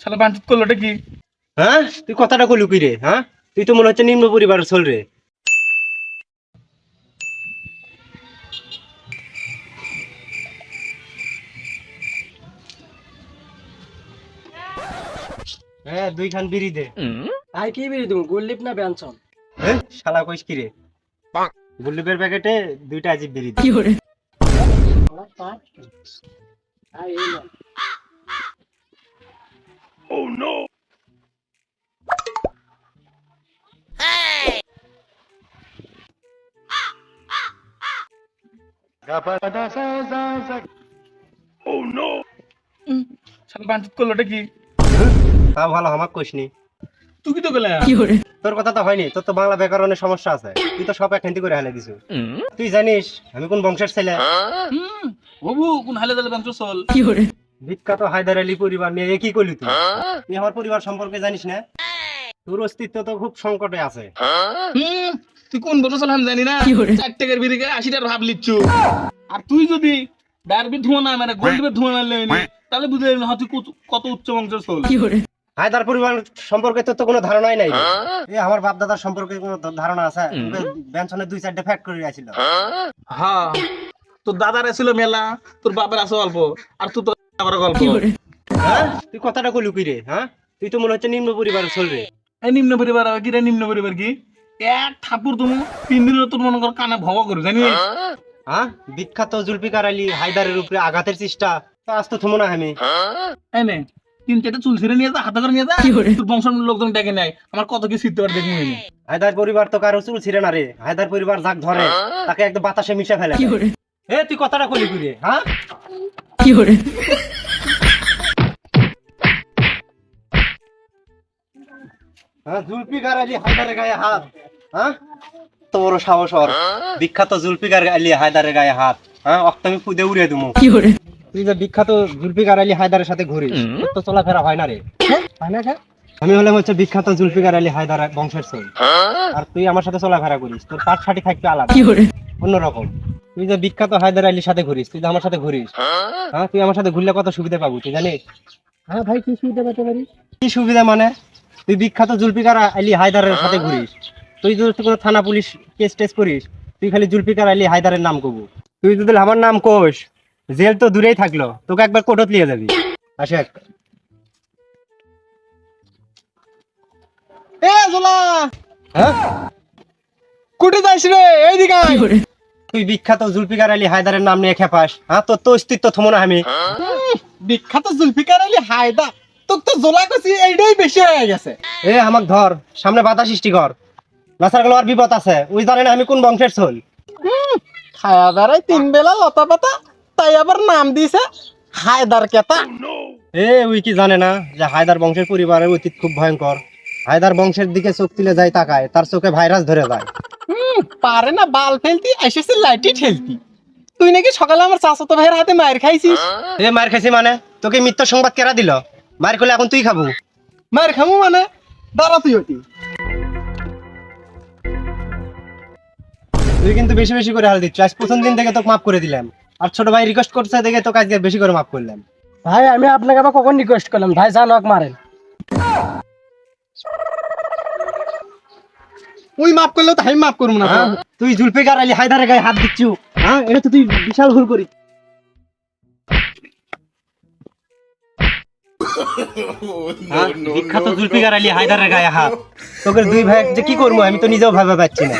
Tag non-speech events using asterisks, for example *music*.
শালা বাঞ্চিত করলোটা কি হ্যাঁ? তুই কথাটা কলু কি রে হ্যাঁ? তুই তো মনে হচ্ছে নিম্ন পরিবারের ছোল রে। হ্যাঁ দুইখান বিড়ি দে। ভাই কি বিড়ি তুমি গোল্লিপ না ব্যঞ্চন হ্যাঁ শালা কইস কি রে? গুল্লুপের প্যাকেটে দুইটা আজিব বিড়ি দে। ভাই এই নাও। শালা বাঞ্চিত করলোটা কি? তা ভালো আমার কইসনি। তুই কি তো গেলে। তোর কথা তো হয়নি তোর তো বাংলা ব্যাকরণের সমস্যা আছে। তুই তো সব একখান্তি করে হেলে দিছু। তুই জানিস আমি কোন বংশের ছেলে? বাবু কোন হালে দালে বাঞ্চ চল। বিখ্যাত হায়দার আলী পরিবার নিয়ে এ কি করলি তুই? তুই আমার পরিবার সম্পর্কে জানিস না? তোর অস্তিত্ব তো খুব সংকটে আছে। তুই কোন বড় চল আমি জানি না? চার টাকার বিড়িকে আশি টাকার ভাব লিচ্ছু। আর তুই যদি ডারবি ধোঁয়া না মানে গোল্ডের ধোঁয়া না লেনি তাহলে বুঝে যাবি না তুই কত- উচ্চ বংশের চল হায়দার পরিবার সম্পর্কে তোর তো কোনো ধারণাই নাই। এ আমার বাপ দাদার সম্পর্কে কোনো ধারণা আছে? বেঞ্চনে দুই চারটে ফ্যাক্ট করে আসছিল হ্যাঁ? তোর দাদার ছিল মেলা তোর বাবার আছে অল্প আর তুই তোর আবার গল্প। হ্যাঁ? তুই কথাটা কলু কি রে হ্যাঁ? তুই তো মনে হচ্ছে নিম্ন পরিবারের ছোল রে। এই নিম্ন পরিবার কি রে? নিম্ন পরিবার কি? এক ঠাকুর তুমি তিন দিনের তোর মনে কর কানে ভবা করো জানি হ্যাঁ? বিখ্যাত জুলফিকার আলী হায়দারের উপরে আঘাতের চেষ্টা তা আজ তো থমো না আমি। এই নে তিন চারটে চুল ছিঁড়ে নিয়ে যা হাতে করে নিয়ে যা। তোর বংশের লোকজন ডেকে নেয় আমার কত কি শিখতে পারে আমি। হায়দার পরিবার তো কারও চুল ছিঁড়ে না রে হায়দার পরিবার যাক ধরে তাকে একদম বাতাসে মিশে ফেলে। এ তুই কথাটা কলি কি রে হ্যাঁ? হ্যাঁ জুলফিকার আলী হায়দারের গায়ে হাত হ্যাঁ? তো বড় সাহস ওর। বিখ্যাত জুলফিকার আলী হায়দারের গায়ে হাত হ্যাঁ? অক্ত আমি ফুদে উড়িয়ে দেবো তুই যে বিখ্যাত জুলফিকার আলী হায়দারের সাথে ঘুরিস তো চলাফেরা হয় না রে। হয় না কে? আমি হলাম হচ্ছে বিখ্যাত জুলফিকার আলী হায়দার বংশের ছেলে। আর তুই আমার সাথে চলাফেরা করিস তোর পাট ছাটি থাকবে আলাদা। অন্যরকম। তুই যে বিখ্যাত হায়দার আলীর সাথে ঘুরিস তুই আমার সাথে ঘুরিস হ্যাঁ? তুই আমার সাথে ঘুরলে কত সুবিধা পাবো তুই জানিস? হ্যাঁ ভাই কি সুবিধা পেতে পারি কি সুবিধা মানে? তুই বিখ্যাত জুলফিকার আলী হায়দারের সাথে ঘুরিস। তুই যদি কোনো থানা পুলিশ কেস টেস করিস তুই খালি জুলফিকার আলী হায়দারের নাম কবু। তুই যদি আমার নাম কোষ জেল তো দূরেই থাকল তোকে একবার কোর্টত নিয়ে যাবি। আসে এ জোলা! হ্যাঁ? কুটে যাইস রে এইদিকে আয়। তুই বিখ্যাত জুলফিকার আলী হায়দারের নাম নিয়ে খেপাস। হ্যাঁ তোর তো অস্তিত্ব থমো না আমি। বিখ্যাত জুলফিকার আলী হায়দা তোর তো জোলা কছি এইটাই বেশি হয়ে গেছে। এ আমাক ধর সামনে বাধা সৃষ্টি কর। নাসার গেল আর বিপদ আছে। ওই জানে না আমি কোন বংশের ছোল খায়া দাঁড়াই তিন বেলা লতা পাতা তাই আবার নাম দিছে হায়দার কেতা। এ ওই কি জানে না যে হায়দার বংশের পরিবারের অতীত খুব ভয়ঙ্কর। হায়দার বংশের দিকে চোখ তুলে যায় তাকায় তার চোখে ভাইরাস ধরে যায়। পারে না বাল ফেলতি এসেছে লাইটি ঠেলতি। তুই নাকি সকালে আমার চাচাতো ভাইয়ের হাতে মায়ের খাইছিস? এ মার খাইছি মানে? তোকে মিথ্যা সংবাদ কেরা দিল? মার করলে এখন তুই খাব। মায়ের খামু মানে? দাঁড়া তুই ওটি। তুই কিন্তু বেশি বেশি করে হাল দিচ্ছ। আজ প্রথম দিন থেকে তোকে মাফ করে দিলাম। আর ছোট ভাই রিকোয়েস্ট করছে দেখে তোকে আজকে বেশি করে মাফ করলাম। ভাই আমি আপনাকে আবার কখন রিকোয়েস্ট করলাম? ভাই জানো মারেন। ওই মাফ করলেও তো আমি মাফ করব না হ্যাঁ? তুই জুলফিকার আলী হায়দারের গায়ে হাত দিচ্ছু। হ্যাঁ এটা তো তুই বিশাল ভুল করি *laughs* বিখ্যাত জুলফিকার আলী হায়দারের গায়ে হাত। তোকে দুই ভাই যে কি করব আমি তো নিজেও ভাবা পাচ্ছি না।